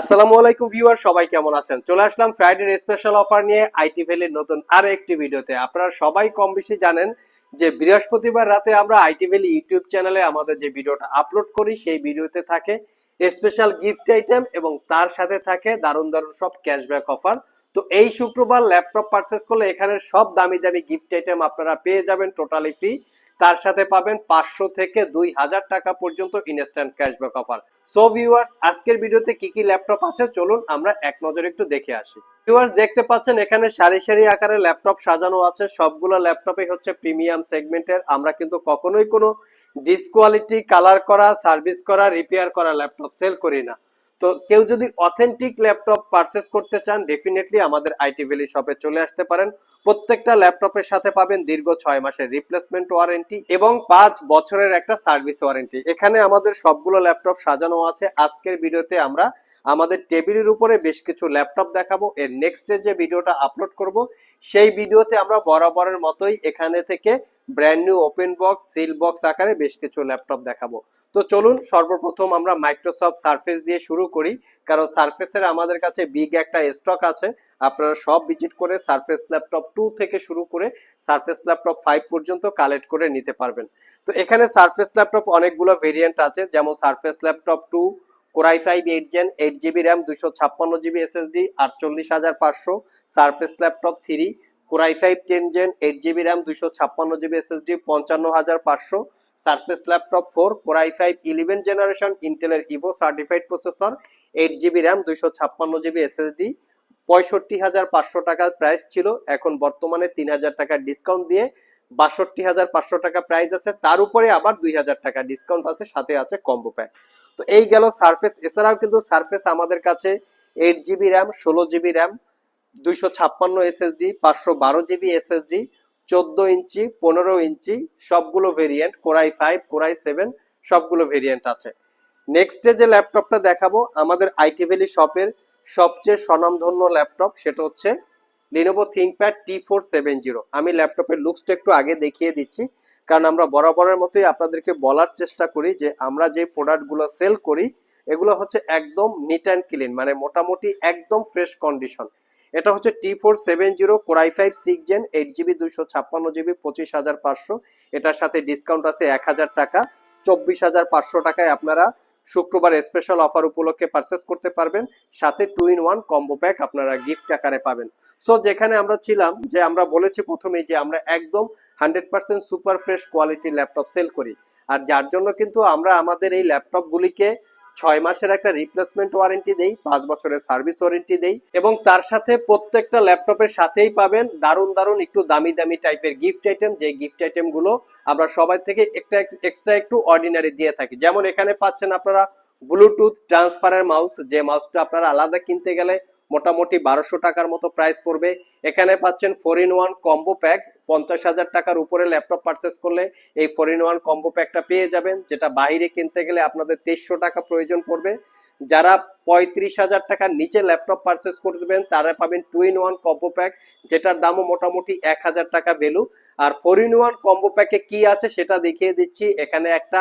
আসসালামু আলাইকুম ভিউয়ার, সবাই কেমন আছেন? চলে আসলাম ফ্রাইডে স্পেশাল অফার নিয়ে আইটি ভ্যালির নতুন আর একটি ভিডিওতে। আপনারা সবাই কম বেশি জানেন যে বৃহস্পতিবার রাতে আমরা আইটি ভ্যালি ইউটিউব চ্যানেলে আমাদের যে ভিডিওটা আপলোড করি, সেই ভিডিওতে থাকে স্পেশাল গিফট আইটেম এবং তার সাথে থাকে দারুণ দারুণ সব ক্যাশব্যাক অফার তো এই শুক্রবার ল্যাপটপ পারচেস করলে এখানে সব দামি দামি গিফট আইটেম আপনারা পেয়ে যাবেন টোটালি ফ্রি তার সাথে পাবেন পাঁচশো থেকে দুই হাজার টাকা পর্যন্ত instant cashback offer so viewers আজকের ভিডিওতে কি কি ল্যাপটপ আছে? চলুন আমরা এক নজরে একটু দেখে আসি। ভিউয়ার্স দেখতে পাচ্ছেন এখানে সারি সারি আকারে ল্যাপটপ সাজানো আছে। সবগুলো ল্যাপটপে হচ্ছে প্রিমিয়াম সেগমেন্টের আমরা কিন্তু কখনোই কোনো ডিসকোয়ালিটি কালার করা সার্ভিস করা রিপেয়ার করা ল্যাপটপ সেল করি না। তো কেউ যদি অথেন্টিক ল্যাপটপ পারচেস করতে চান ডেফিনেটলি আমাদের আইটি ভ্যালি শপে চলে আসতে পারেন। প্রত্যেকটা ল্যাপটপের সাথে পাবেন দীর্ঘ ছয় মাসের রিপ্লেসমেন্ট ওয়ারেন্টি এবং পাঁচ বছরের একটা সার্ভিস ওয়ারেন্টি এখানে আমাদের সবগুলো ল্যাপটপ সাজানো আছে। আজকের ভিডিওতে আমরা আমাদের টেবিলের উপরে বেশ কিছু ল্যাপটপ দেখাবো। এর নেক্সট যে ভিডিওটা আপলোড করব, সেই ভিডিওতে আমরা বরাবরের মতোই এখানে থেকে brand new open box seal box আকারে বেশ কিছু ল্যাপটপ দেখাবো। তো চলুন, সর্বপ্রথম আমরা মাইক্রোসফট সার্ফেস দিয়ে শুরু করি, কারণ সার্ফেসের আমাদের কাছে বিগ একটা স্টক আছে। আপনারা সব ভিজিট করে সার্ফেস ল্যাপটপ টু থেকে শুরু করে সার্ফেস ল্যাপটপ ফাইভ পর্যন্ত কালেক্ট করে নিতে পারবেন। তো এখানে সার্ফেস ল্যাপটপ অনেকগুলো ভেরিয়েন্ট আছে, যেমন Surface laptop two core i five eight gen eight GB RAM দুশো ছাপ্পান্ন জিবি এসএসডি আটচল্লিশ হাজার পাঁচশো Surface laptop three core i five ten gen eight GB RAM দুশো ছাপ্পান্ন জিবি এসএসডি পঞ্চান্ন হাজার পাঁচশো Surface laptop four core i five eleven generation ইন্টেলের Evo certified processor eight GB RAM দুইশো ছাপ্পান্ন জিবি এসএসডি পঁয়ষট্টি হাজার পাঁচশো টাকার প্রাইস ছিল। এখন বর্তমানে তিন হাজার টাকার ডিসকাউন্ট দিয়ে বাষট্টি হাজার পাঁচশো টাকা প্রাইস আছে। তার উপরে আবার দুই হাজার টাকা ডিসকাউন্ট আছে, সাথে আছে কম্বো প্যাক তো এই গেল সার্ফেস এছাড়াও কিন্তু সার্ফেস আমাদের কাছে এইট জিবি র্যাম ষোলো জিবি র্যাম দুইশো ছাপ্পান্ন এসএসডি পাঁচশো বারো জিবি এসএসডি চোদ্দ ইঞ্চি, পনেরো ইঞ্চি, সবগুলো variant core i five core i seven সবগুলো ভেরিয়েন্ট আছে। নেক্সটে যে ল্যাপটপটা দেখাবো, আমাদের আইটি ভ্যালি শপের সবচেয়ে স্বনামধন্য ল্যাপটপ সেটা হচ্ছে Lenovo ThinkPad T four seven zero আমি ল্যাপটপের লুকসটা একটু আগে দেখিয়ে দিচ্ছি, কারণ আমরা বরাবরের মতোই আপনাদেরকে বলার চেষ্টা করি যে আমরা যে প্রোডাক্টগুলো সেল করি, এগুলো হচ্ছে একদম নিট অ্যান্ড ক্লিন মানে মোটামুটি একদম ফ্রেশ কন্ডিশন এটা হচ্ছে T four seven zero core i five six gen eight GB দুইশো ছাপ্পান্ন জিবি পঁচিশ হাজার পাঁচশো। এটার সাথে ডিসকাউন্ট আছে এক হাজার টাকা। চব্বিশ হাজার পাঁচশো টাকায় আপনারা শুক্রবার স্পেশাল অফার উপলক্ষে পারচেস করতে পারবেন। সাথে two in one combo pack আপনারা গিফট আকারে পাবেন। সো যেখানে আমরা ছিলাম, যে আমরা বলেছি প্রথমেই যে আমরা একদম হান্ড্রেড পার্সেন্ট সুপার ফ্রেশ কোয়ালিটির ল্যাপটপ সেল করি। আর যার জন্য কিন্তু আমরা আমাদের এই ল্যাপটপগুলিকে ছয় মাসের একটা রিপ্লেসমেন্ট ওয়ারেন্টি দেই, পাঁচ বছরের সার্ভিস ওয়ারেন্টি দেই এবং তার সাথে প্রত্যেকটা ল্যাপটপের সাথেই পাবেন দারুণ দারুণ একটু দামি দামি টাইপের গিফট আইটেম যে গিফট আইটেমগুলো আমরা সবাই থেকে একটা এক্সট্রা একটু অর্ডিনারি দিয়ে থাকি। যেমন এখানে পাচ্ছেন আপনারা ব্লুটুথ ট্রান্সফারের মাউস যে মাউসটা আপনারা আলাদা কিনতে গেলে মোটামুটি বারোশো টাকার মতো প্রাইস পড়বে। এখানে পাচ্ছেন four in one combo pack পঞ্চাশ হাজার টাকার উপরে ল্যাপটপ পারচেস করলে এই ফোর ইন ওয়ান কম্বো প্যাকটা পেয়ে যাবেন, যেটা বাইরে কিনতে গেলে আপনাদের তেইশশো টাকা প্রয়োজন পড়বে। যারা পঁয়ত্রিশ হাজার টাকার নিচে ল্যাপটপ পারচেস করবেন তারা পাবেন two in one combo pack যেটার দামও মোটামুটি এক হাজার টাকা ভ্যালু আর ফোর ইন ওয়ান কম্বো প্যাকে কি আছে সেটা দেখিয়ে দিচ্ছি। এখানে একটা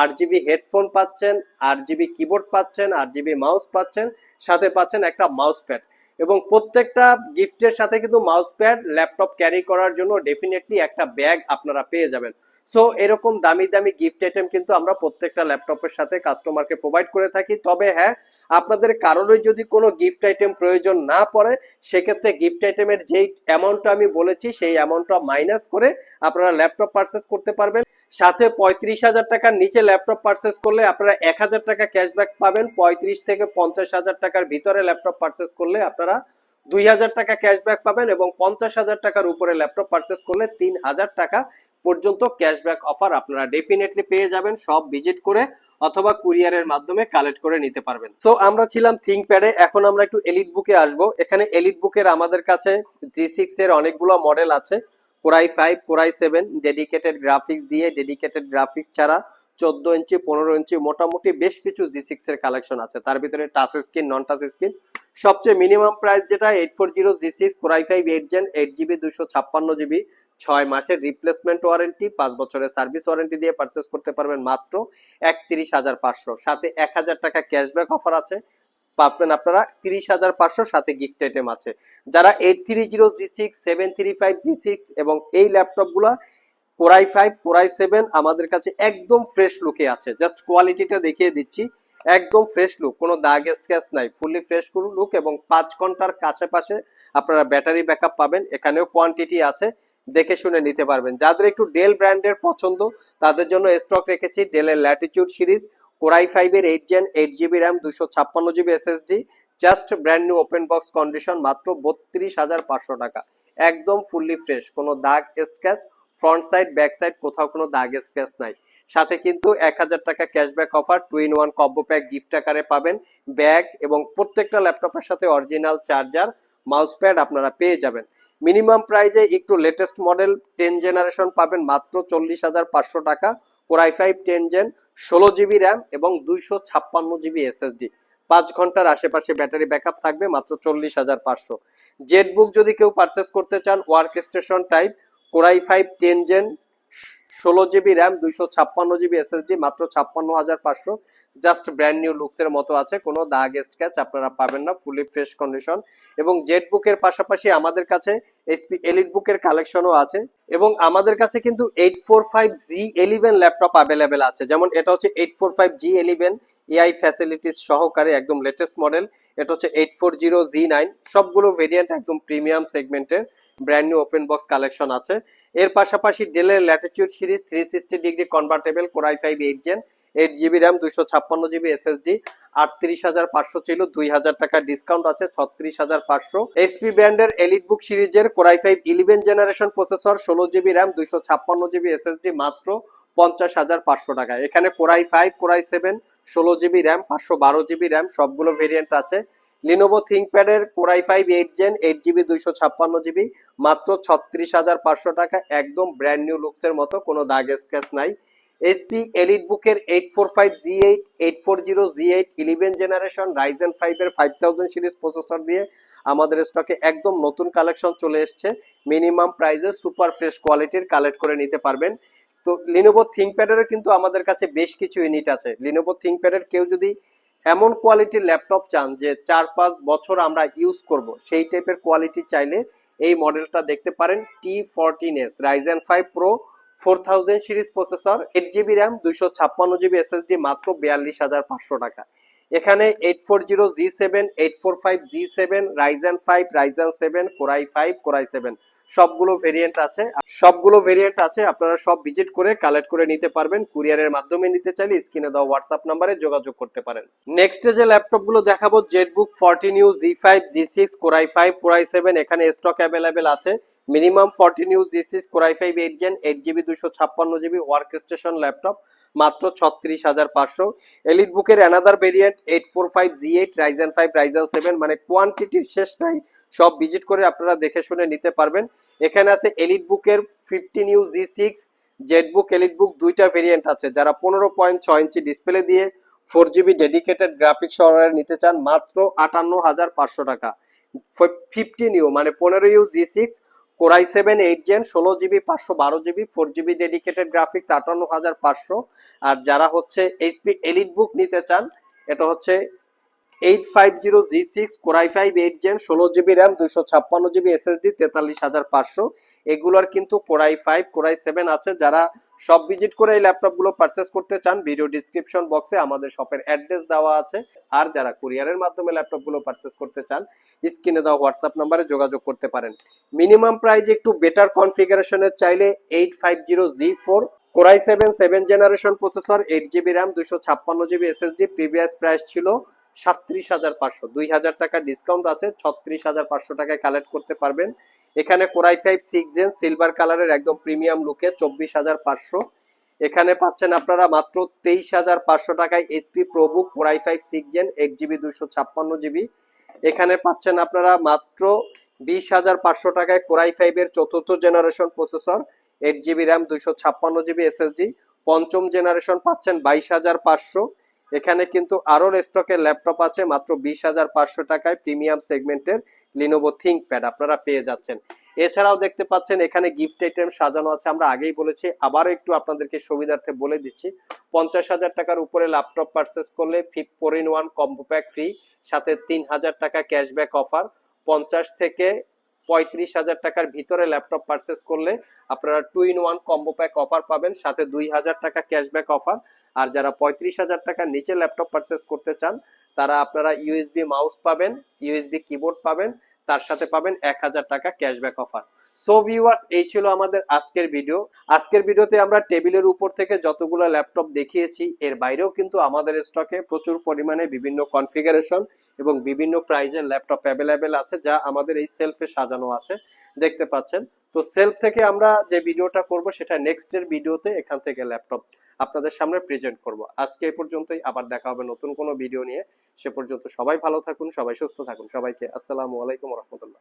আট জিবি হেডফোন পাচ্ছেন, আট জিবি কিবোর্ড পাচ্ছেন, আট জিবি মাউস পাচ্ছেন, সাথে পাচ্ছেন একটা মাউস প্যাড এবং প্রত্যেকটা গিফটের সাথে কিন্তু মাউস প্যাড ল্যাপটপ ক্যারি করার জন্য ডেফিনেটলি একটা ব্যাগ আপনারা পেয়ে যাবেন। সো এরকম দামি দামি গিফট আইটেম কিন্তু আমরা প্রত্যেকটা ল্যাপটপের সাথে কাস্টমারকে প্রোভাইড করে থাকি। তবে হ্যাঁ আপনাদের কারোরই যদি কোনো গিফট আইটেম প্রয়োজন না পড়ে, সেক্ষেত্রে গিফট আইটেমের যেই অ্যামাউন্টটা আমি বলেছি, সেই অ্যামাউন্টটা মাইনাস করে আপনারা ল্যাপটপ পারচেস করতে পারবেন। সাথে পঁয়ত্রিশ হাজার টাকার নিচে ল্যাপটপ পারচেস করলে আপনারা এক হাজার টাকা ক্যাশব্যাক পাবেন। পঁয়ত্রিশ থেকে পঞ্চাশ হাজার টাকার ভিতরে ল্যাপটপ পারচেস করলে আপনারা দুই হাজার টাকা ক্যাশব্যাক পাবেন এবং পঞ্চাশ হাজার টাকার উপরে ল্যাপটপ পারচেস করলে তিন হাজার টাকা পর্যন্ত ক্যাশব্যাক অফার আপনারা ডেফিনেটলি পেয়ে যাবেন। সব ভিজিট করে অথবা কুরিয়ারের মাধ্যমে কালেক্ট করে নিতে পারবেন। সো আমরা ছিলাম থিঙ্কপ্যাডে এখন আমরা একটু এলিট বুকে আসব। এখানে এলিট বুকের আমাদের কাছে জি সিক্স এর অনেকগুলো মডেল আছে। Core i five core i seven dedicated graphics দিয়ে ডেডিকেটেড গ্রাফিক্স ছাড়া চোদ্দ ইঞ্চি পনেরো ইঞ্চি মোটামুটি বেশ কিছু জি সিক্স এর কালেকশন আছে। তার ভিতরে touch screen non touch screen সবচেয়ে মিনিমাম প্রাইস যেটা eight four zero G six core i five eight gen eight GB দুশো ছাপ্পান্ন জিবি ছয় মাসের রিপ্লেসমেন্ট ওয়ারেন্টি পাঁচ বছরের সার্ভিস ওয়ারেন্টি দিয়ে পারচেস করতে পারবেন মাত্র একত্রিশ হাজার পাঁচশো। সাথে এক হাজার টাকা ক্যাশব্যাক অফার আছে। পাবেন আপনারা তিরিশ হাজার পাঁচশো, সাথে গিফট আইটেম আছে। যারা eight three zero G six seven three five G six এবং এই ল্যাপটপগুলো কোরাই ফাইভ, কোরাই সেভেন আমাদের কাছে একদম ফ্রেশ লুকে আছে। জাস্ট কোয়ালিটিটা দেখিয়ে দিচ্ছি। একদম ফ্রেশ লুক কোনো দাগ স্ক্র্যাচ নাই। ফুললি ফ্রেশ লুক এবং পাঁচ ঘণ্টার কাছাপাশে আপনারা ব্যাটারি ব্যাকআপ পাবেন। এখানেও কোয়ান্টিটি আছে। দেখে শুনে নিতে পারবেন। যাদের একটু ডেল ব্র্যান্ডের পছন্দ, তাদের জন্য স্টক রেখেছি ডেলের ল্যাটিচিউড সিরিজ কোরাই ফাইভের eight gen eight GB RAM দুশো ছাপ্পান্ন GB SSD just brand new open box condition মাত্র বত্রিশ হাজার পাঁচশো টাকা। একদম ফুললি ফ্রেশ কোনো দাগ scratch front side, back side কোথাও কোনো দাগ স্ক্র্যাচ নাই। সাথে কিন্তু এক হাজার টাকা cashback offer, two in one combo pack gift আকারে পাবেন। ব্যাগ এবং প্রত্যেকটা ল্যাপটপের সাথে অরিজিনাল চার্জার মাউস প্যাড আপনারা পেয়ে যাবেন। মিনিমাম প্রাইজে একটু লেটেস্ট মডেল, টেন জেনারেশন পাবেন মাত্র চল্লিশ হাজার পাঁচশো টাকা। Core i five ten gen ষোলো জিবি র্যাম এবং দুইশো ছাপ্পান্ন জিবি এসএসডি। পাঁচ ঘণ্টার আশেপাশে ব্যাটারি ব্যাকআপ থাকবে মাত্র চল্লিশ হাজার পাঁচশো। জেট বুক যদি কেউ পারচেস করতে চান workstation type core i five ten gen, ষোলো জিবি র্যাম, দুইশো ছাপ্পান্ন জিবি এসএসডি, মাত্র ছাপ্পান্ন হাজার পাঁচশো। জাস্ট ব্র্যান্ড নিউ লুকসের মতো আছে, কোনো দাগ, স্ক্র্যাচ আপনারা পাবেন না, ফুলি ফ্রেশ কন্ডিশন। এবং জেট বুকের পাশাপাশি আমাদের কাছে এসপি, এলিট বুকের কালেকশনও আছে। এবং আমাদের কাছে কিন্তু eight four five G eleven laptop available আছে। যেমন এটা হচ্ছে eight four five G eleven AI facilities সহকারে একদম লেটেস্ট মডেল এটা হচ্ছে eight four zero G nine. সবগুলো ভেরিয়েন্ট একদম প্রিমিয়াম সেগমেন্টের brand new open box collection আছে। এর পাশাপাশি ডেলের Latitude series three sixty degree convertible core i five eight gen eight GB RAM দুইশো ছাপ্পান্ন জিবি এসএসডি আটত্রিশ হাজার পাঁচশো ছিল, দুই হাজার টাকা ডিসকাউন্ট আছে, ছত্রিশ হাজার পাঁচশো। এসপি ব্র্যান্ডের এলিট বুক সিরিজের core i five eleven generation processor ষোলো জিবি র্যাম দুইশো ছাপ্পান্ন জিবি এসএসডি মাত্র পঞ্চাশ হাজার পাঁচশো টাকা এখানে core i five core i seven ষোলো জিবি র্যাম পাঁচশো বারো জিবি র্যাম সবগুলো ভেরিয়েন্ট আছে। Lenovo থিঙ্কপ্যাডের core i five eight gen eight GB দুইশো ছাপ্পান্ন জিবি মাত্র ছত্রিশ হাজার পাঁচশো টাকা, একদম ব্র্যান্ড নিউ লুকসের মতো, কোনো দাগ স্ক্র্যাচ নাই। এসপি এলিট বুকের eight four five G eight eight four zero G eight eleven generation Ryzen ফাইভের ফাইভ থাউজেন্ড সিরিজ প্রসেসর দিয়ে আমাদের স্টকে একদম নতুন কালেকশন চলে এসছে। মিনিমাম প্রাইসে সুপার ফ্রেশ কোয়ালিটির কালেক্ট করে নিতে পারবেন। তো লিনোভো থিঙ্কপ্যাডেরও কিন্তু আমাদের কাছে বেশ কিছু ইউনিট আছে। লিনোভো থিঙ্কপ্যাডের কেউ যদি এমন কোয়ালিটির ল্যাপটপ চান যে চার পাঁচ বছর আমরা ইউজ করব। সেই টাইপের কোয়ালিটি চাইলে এই মডেলটা দেখতে পারেন T fourteen S Ryzen five pro four thousand series processor eight GB RAM দুইশো ছাপ্পান্ন জিবি এসএসডি মাত্র বিয়াল্লিশ হাজার পাঁচশো টাকা। এখানে eight four zero G seven eight four five G seven Ryzen five Ryzen seven core i five core i seven সবগুলো variant আছে। সবগুলো ভেরিয়েন্ট আছে, আপনারা সব ভিজিট করে কালেক্ট করে নিতে পারবেন। কুরিয়ারের মাধ্যমে নিতে চাইলে স্ক্রিনে দেওয়া হোয়াটসঅ্যাপ নাম্বারে যোগাযোগ করতে পারেন। নেক্সট যে ল্যাপটপগুলো দেখাবো ZBook fourteen U G five G six core i five core i seven এখানে স্টক অ্যাভেলেবেল আছে। Minimum fourteen U G six core i five eight gen eight GB দুশো ছাপ্পান্ন জিবি ওয়ার্ক স্টেশন ল্যাপটপ মাত্র ছত্রিশ হাজার পাঁচশো। Elite বুকের another variant eight four five G eight Ryzen five Ryzen seven মানে কোয়ান্টিটির শেষ নাই। সব ভিজিট করে আপনারা দেখে শুনে নিতে পারবেন। এখানে আছে এলিট বুকের fifteen U G six Z Book Elite Book দুইটা ভেরিয়েন্ট আছে। যারা পনেরো পয়েন্ট ছয় ইঞ্চি ডিসপ্লে দিয়ে ফোর জিবি ডেডিকেটেড গ্রাফিক্স সহকারে নিতে চান, মাত্র আটান্ন হাজার পাঁচশো টাকা। ফিফটিন ইউ মানে পনেরো U G six core i seven eight gen ষোলো জিবি পাঁচশো বারো GB four GB dedicated graphics আটান্ন হাজার পাঁচশো। আর যারা হচ্ছে এইচপি এলিট বুক নিতে চান, এটা হচ্ছে eight five zero G six, core i five, eight gen, ষোলো জিবি র্যাম, দুইশো ছাপ্পান্ন জিবি এসএসডি, তেতাল্লিশ হাজার পাঁচশো। এগুলোর কিন্তু কোরাই ফাইভ, কোরাই সেভেন আছে। যারা সব ভিজিট করে এই ল্যাপটপগুলো পারচেস করতে চান, ভিডিও বক্সে আমাদের শপের অ্যাড্রেস দেওয়া আছে। আর যারা কুরিয়ারের মাধ্যমে ল্যাপটপগুলো পারচেস করতে চান স্ক্রিনে দেওয়া হোয়াটসঅ্যাপ নাম্বারে যোগাযোগ করতে পারেন। মিনিমাম প্রাইস একটু বেটার কনফিগারেশনের চাইলে eight five zero G four, Core i seven seven generation processor eight GB RAM, দুইশো ছাপ্পান্ন জিবি এসএসডি প্রিভিয়াস প্রাইস ছিল সাত্রিশ হাজার পাঁচশো। দুই হাজার টাকা ডিসকাউন্ট আছে, ছত্রিশ হাজার পাঁচশো টাকায় কালেক্ট করতে পারবেন। এখানে core i five six gen silver কালারের একদম প্রিমিয়াম লুকে চব্বিশ হাজার পাঁচশো। এখানে পাচ্ছেন আপনারা মাত্র তেইশ হাজার পাঁচশো টাকায় HP ProBook core i five six gen eight GB দুশো ছাপ্পান্ন জিবি এখানে পাচ্ছেন আপনারা মাত্র বিশ হাজার পাঁচশো টাকায় কোরাই ফাইভের চতুর্থ generation processor eight GB RAM দুশো ছাপ্পান্ন জিবি এসএসডি পঞ্চম জেনারেশন পাচ্ছেন বাইশ হাজার পাঁচশো। এখানে কিন্তু আরও স্টকের ল্যাপটপ আছে, মাত্র বিশ হাজার পাঁচশো টাকায় প্রিমিয়াম সেগমেন্টের লিনোভো থিঙ্ক প্যাড আপনারা পেয়ে যাচ্ছেন। এছাড়াও দেখতে পাচ্ছেন, এখানে গিফট আইটেম সাজানো আছে। আমরা আগেই বলেছি, আবারও একটু আপনাদেরকে সুবিধার্থে বলে দিচ্ছি, পঞ্চাশ হাজার টাকার উপরে ল্যাপটপ পারচেস করলে ফিফ four in one combo pack free সাথে তিন হাজার টাকা ক্যাশব্যাক অফার পঞ্চাশ থেকে পঁয়ত্রিশ হাজার টাকার ভিতরে ল্যাপটপ পারচেস করলে আপনারা two in one combo pack offer পাবেন, সাথে দুই হাজার টাকা ক্যাশব্যাক অফার আর যারা পঁয়ত্রিশ হাজার টাকার নিচে ল্যাপটপ পারচেস করতে চান, তারা আপনারা ইউএসবি মাউস পাবেন ইউএসবি কিবোর্ড পাবেন, তার সাথে পাবেন এক হাজার টাকা ক্যাশব্যাক অফার সো ভিউয়ার্স এই ছিল আমাদের আজকের ভিডিও আজকের ভিডিওতে আমরা টেবিলের উপর থেকে যতগুলো ল্যাপটপ দেখিয়েছি, এর বাইরেও কিন্তু আমাদের স্টকে প্রচুর পরিমাণে বিভিন্ন কনফিগারেশন এবং বিভিন্ন প্রাইজের ল্যাপটপ অ্যাভেলেবেল আছে, যা আমাদের এই সেলফে সাজানো আছে। দেখতে পাচ্ছেন? তো সেলফ থেকে আমরা যে ভিডিওটা করব, সেটা নেক্সট এর ভিডিওতে এখান থেকে ল্যাপটপ আপনাদের সামনে প্রেজেন্ট করব। আজকে এই পর্যন্তই, আবার দেখা হবে নতুন কোনো ভিডিও নিয়ে। সে পর্যন্ত সবাই ভালো থাকুন, সবাই সুস্থ থাকুন। সবাইকে আসসালামু আলাইকুম রহমতুল্লাহ।